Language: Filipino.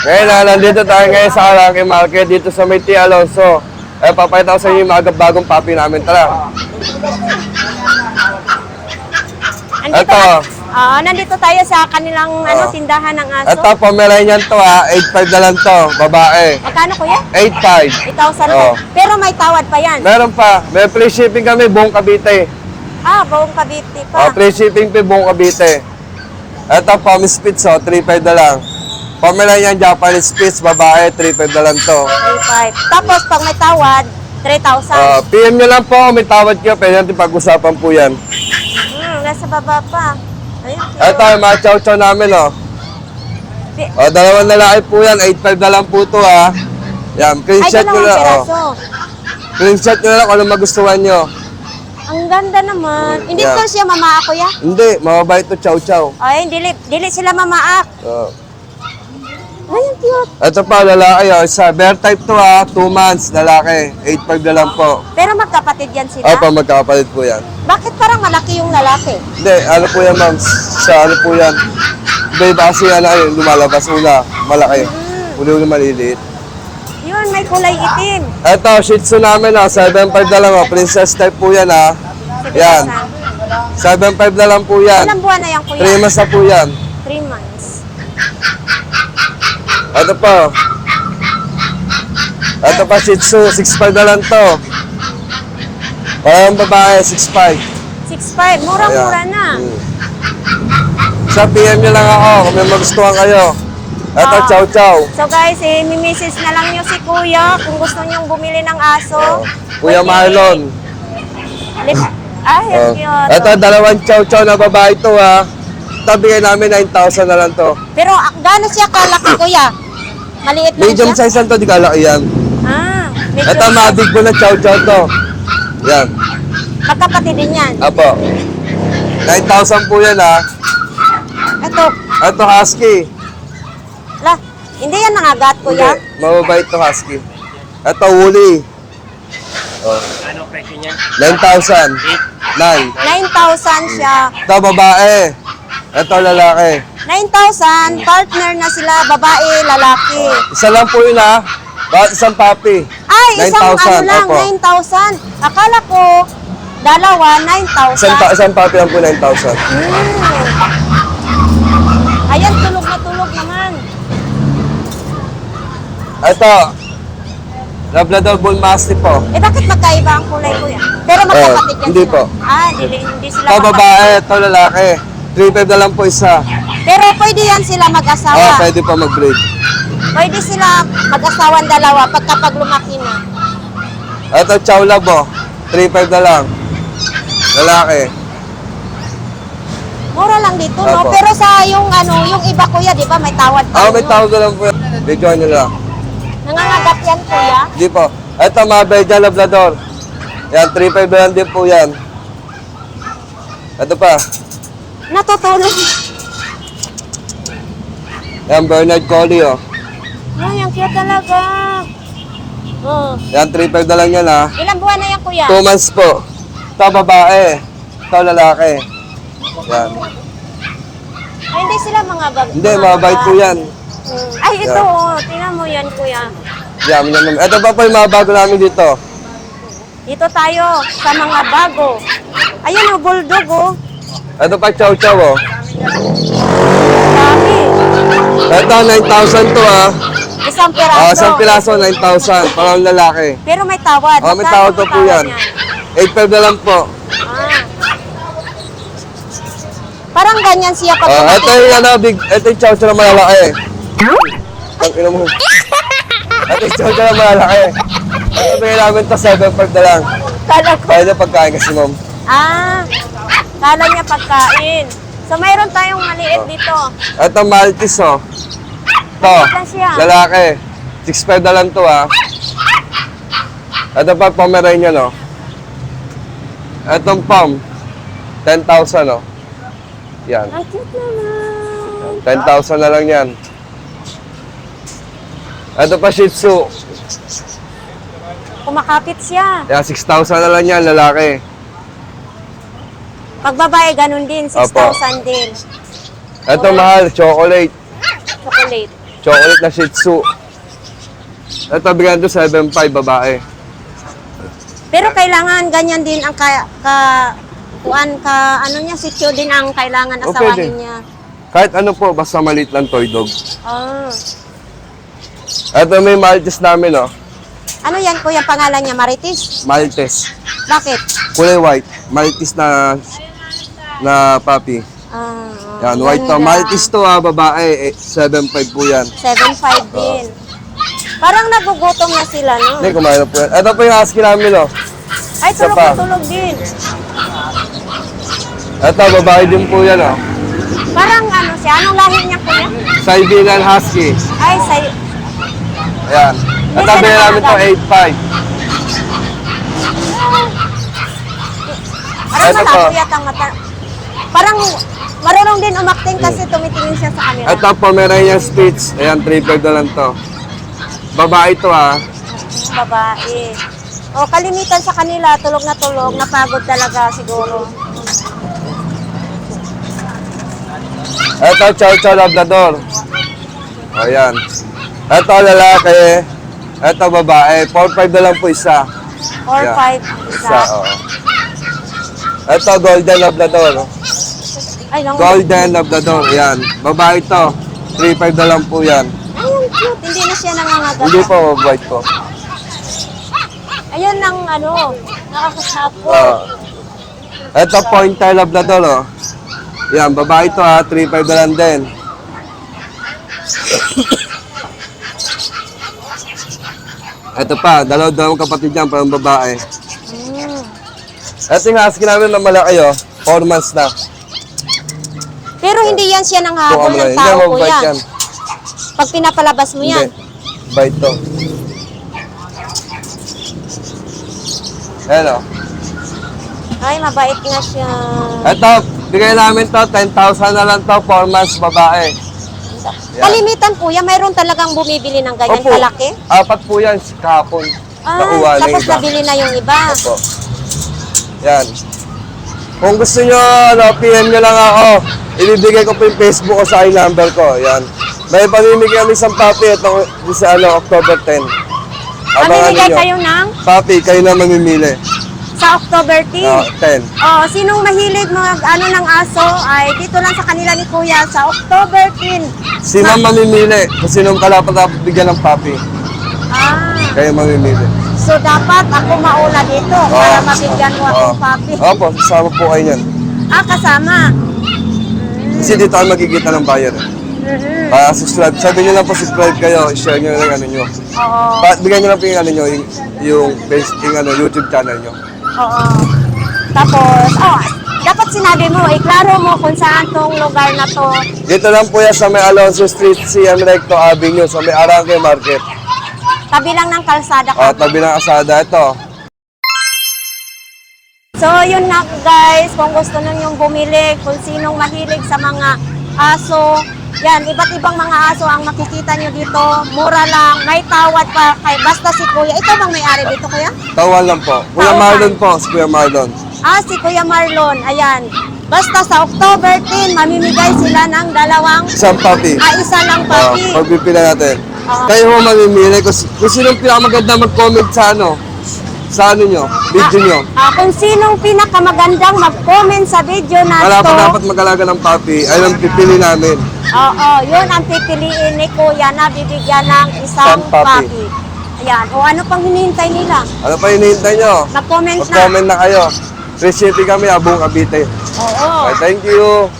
Ngayon na, nandito tayo ngayon sa Araki Market dito sa T. Alonso. Eh, papakita ko sa inyo yung mga bagong papi namin. Tara. Nandito, Ito. Ah, nandito tayo sa kanilang ano, Ah. tindahan ng aso. Ito, Pomeranian to ha. 8.5 na lang to. Babae. Magkano kuya? 8.5. 8,000 Oo. Pero may tawad pa yan. Meron pa. May free shipping kami buong Cavite. Ah, buong Cavite Oh, pa. free shipping pa buong Cavite. Ito, Pommy Spitz, oh, 3.5 na lang. Pomeranian Japanese Spitz, babae, 3.5 na lang to. 3,500. Tapos pag may tawad, 3,000. Ah, PM nyo lang po, may tawad kayo, pwede natin pag-usapan po yan. Hmm, nasa baba pa. Ayun. Ito, yung mga chow-chow namin, oh. Pi- O, dalawang lalaki po yan, 8.5 na lang po to, ha. Yan, Ay, screenshot nyo lang, oh. piraso. Screenshot nyo lang kung ano magustuhan nyo. Ang ganda naman. Hindi Yeah. to siya mamaak, kuya? Hindi, mababait to chow-chow. Ay, dili, dili sila mamaak. Oh. Ay, ang cute. Ito pa, lalaki, oh. Isa, bear type to, ha. 2 months, lalaki. 8.5 na lang po. Pero magkapatid yan sila. Opo, magkakapalit po yan. Bakit parang malaki yung lalaki? Hindi, ano po yan, ma'am? Sa ano po yan? Hindi, kasi ano, ayun, lumalabas una, malaki. Uli-uli maliliit. Yun, may kulay itim. Ito, Shih Tzu namin, ah, 7.5 na lang, oh. Princess type po yan, ha. Yan, 7.5 na lang po yan. Ilang buwan na yan, kuya? 3 months na po yan. 3 months. Ito pa, oh. Ito pa, Shih Tzu, 6.5 na lang to. Parang babae, 6.5. 6'5", murang-mura na. Mm. Sa PM nyo lang ako kung may magustuhan kayo. Ito, Ah. chow chow. So guys, eh, message na lang nyo si kuya kung gusto nyong bumili ng aso. Kuya Pwede- Marlon. Lip- Ay, Oh. ang cute. Ito, dalawang chow chow na babae to ha. Tabigay namin 9,000 na lang to. Pero ah, gaano siya kalaki, kuya? Maliit lang Medium siya? size lang to, di kalaki yan. Ah, medium Ito, mabig ko na chow chow to. Yan. Magkapatid din yan. Apo. 9,000 po yan ha. Ito, Ito, husky. la, hindi yan nangagat, kuya? Hindi, mababait to husky. Ito, woolly. Oh. Ano presyo niya? 9,000. 9. 9,000 siya. Ito, babae. Ito, lalaki. 9,000, partner na sila, babae, lalaki. Isa lang po yun ha. Bawat isang papi. Ay, isang 9,000, ano lang, opo. 9,000. Akala ko, dalawa, Isang, pa, 9,000. isang papi lang po 9,000. Hmm. Ayan, tulog na tulog naman. Ito. Labrador Bull Mastiff po. Eh, bakit magkaiba ang kulay ko yan? Pero magkapatid yan Eh, hindi sila. po. Ah, hindi, hindi sila Ito babae, ito lalaki. 3.5 na lang po isa. Pero pwede yan sila mag-asawa. Ah, pwede pa mag-breed. Pwede sila mag-asawan dalawa pagkapag lumaki na. Ito Chow Labo. 3.5 na lang. Lalaki. Mura lang dito, no? Opo. Pero sa yung ano, yung iba kuya, di ba, may tawad pa. Ah, may yun. tawag na lang po. Video nyo lang. Nangangagat yan, kuya. Hindi po. Ito mga Belgian Labrador. Yan, 3.5 na lang din po yan. Ito pa. Natutulog. Yan, Bernard Collie, oh. Ay, ang cute talaga. Oh. Yan, 3.5 na lang yan, ha. Ilang buwan na yan, kuya? 2 months po. Ito babae. Ito lalaki. Yan. Ay, hindi sila mga bag. Hindi, mabait po yan. Hmm. Ay, ito, Yeah. oh. Tingnan mo yan, kuya. Yan, yan, yan. Ito pa po yung mga bago namin dito. Dito tayo sa mga bago. Ayan, oh, bulldog, oh. Ito pa chow chow, oh. Dami. Ito, 9,000 to, ha. Isang piraso. Ah, isang piraso, 9,000. Parang lalaki. Pero may tawad. Oh, may tawad pa po yan. niyan? 8.5 na lang po. Ah. Parang ganyan siya pag Ah, ito yung ano, big, ito yung chow chow na malalaki. Ang ina mo. Ito yung chow chow na malalaki. Ito bigyan namin to 7.5 na lang. Kala ko. Kaya na pagkain kasi, ma'am. Ah, kala niya pagkain. So, mayroon tayong maliit dito. Ito Maltese, oh. Ito, Maliit lang siya. lalaki. 6.5 na lang to, ha. Ito pa, Pomeranian, oh. Itong Pom, 10,000, oh. Yan, Ang cute naman. 10,000 na lang yan. Ito pa Shih Tzu. Kumakapit siya. Yan, 6,000 na lang yan, lalaki. Pag babae, ganun din. 6,000 din. Ito mahal, chocolate. Chocolate. Chocolate na Shih Tzu. Ito, bigyan ito 7.5 babae. Pero kailangan ganyan din ang ka, ka kuan ka ano niya sityo din ang kailangan O, asawahin pwede. niya. Kahit ano po, basta maliit lang toy dog. Ah. Ito may Maltese namin, oh. Ano yan kuya pangalan niya Marites? Maltese. Bakit? Kulay white. Maltese na na puppy. Ah, Yan, white to. Maltese to, ah, babae. Eh, 7.5 po yan. 7.5 din. Parang nagugutom na sila, no? Hindi, kumain na po yan. Ito po yung husky namin, oh. Ay, Isa tulog pa. na tulog din. Ito, babae din po yan, oh. Parang ano siya, anong lahi niya kuya? Siberian Husky. Ay, say, Ayan. Hindi Ito, siya bilhin namin to, nakakagat. 8.5. parang Ito malabo po. yata ang mata. Parang marunong din umakting kasi tumitingin siya sa camera. Ito, Pomeranian Spitz. Ayan, 3.5 na lang to. Babae to, ah. babae. O, kalimitan sa kanila, tulog na tulog, napagod talaga siguro. Ito, Chow Chow Labrador. Ayan. Ito, lalaki. Ito, babae. 4.5 na lang po isa. 4, Yeah. 5, isa. Isa, oo. Ito, Golden Labrador. Ay, lang. Golden Labrador. Ayan. Babae to. 3.5 na lang po yan. Ay, ang cute. Hindi na siya nangangagat. Hindi po, white po. Ayun ang ano, nakakasapo. Oo. Ito, Pointer Labrador, oh. Yan, babae to ha. 3.5 na lang din. Ito pa, dalawa dalawang kapatid yan, parang babae. Mm. Ito yung husky namin na malaki, oh. 4 months na. Hindi yan siya ano ng yan. tao, Hindi, kuya. mabait yan. Pag pinapalabas mo yan. Hindi. Bite to. Ayan, oh. Ay, mabait nga siya. Ito, bigay namin to, 10,000 na lang to, 4 months babae. Yan. Kalimitan kuya, mayroon talagang bumibili ng ganyan Opo. kalaki. Apat po yan, kahapon. Ah, tapos iba. nabili na yung iba. Opo. Yan. Kung gusto nyo, ano, PM nyo lang ako. Ibibigay ko po yung Facebook ko sa aking number ko. Yan. May pamimigay kami isang papi itong sa ano, October 10. Abangan Mamimigay ninyo. kayo ng Papi, kayo na mamimili. sa October 10. Ah, 10. Oh, sinong mahilig mag ano ng aso ay dito lang sa kanila ni Kuya sa October 10. Sino ang mamimili? Kung sinong kalapat dapat bigyan ng papi, Ah, kayo mamimili. So dapat ako mauna dito para Oo. mabigyan mo akong papi. Opo, sasama po kayo yan. Ah, kasama. Kasi dito tayo magkikita ng buyer. Mhm. Ah, subscribe. Sabi nyo lang po subscribe kayo, share nyo lang ano nyo. Oo. Pa, bigyan nyo lang po yung ano nyo, yung, yung, face, yung ano, YouTube channel nyo. Oo. Tapos, oh, dapat sinabi mo, iklaro mo kung saan tong lugar na to. Dito lang po yan sa may Alonso Street, CM Recto Avenue, sa may Arangke Market. Tabi lang ng kalsada Ah, ka. tabi ng asada ito. So, yun na guys, kung gusto ninyong bumili, kung sinong mahilig sa mga aso, yan, iba't ibang mga aso ang makikita nyo dito. Mura lang, may tawad pa kay basta si Kuya. Ito bang may-ari dito, Kuya? Tawan lang po. Kuya Tawan. Marlon po, si Kuya Marlon. Ah, si Kuya Marlon, ayan. Basta sa October 10, mamimigay sila ng dalawang, Isang papi. ah, isa lang Ah, papi. pagpipila natin. Ah. Kayo mo mamimili kung, kung sinong pinakamaganda mag-comment sa ano, sa ano nyo, video nyo. Ah, kung sinong pinakamagandang mag-comment sa video na Wala pa dapat mag-alaga ng papi, ay ang pipili namin. Oo, yun ang pipiliin ni Kuya na bibigyan ng isang Isang papi. papi. Ayan. O ano pang hinihintay nila? Ano pa hinihintay nyo? Mag-comment na. Mag-comment na kayo. Free shipping kami, abong abite. Oo. Okay, thank you.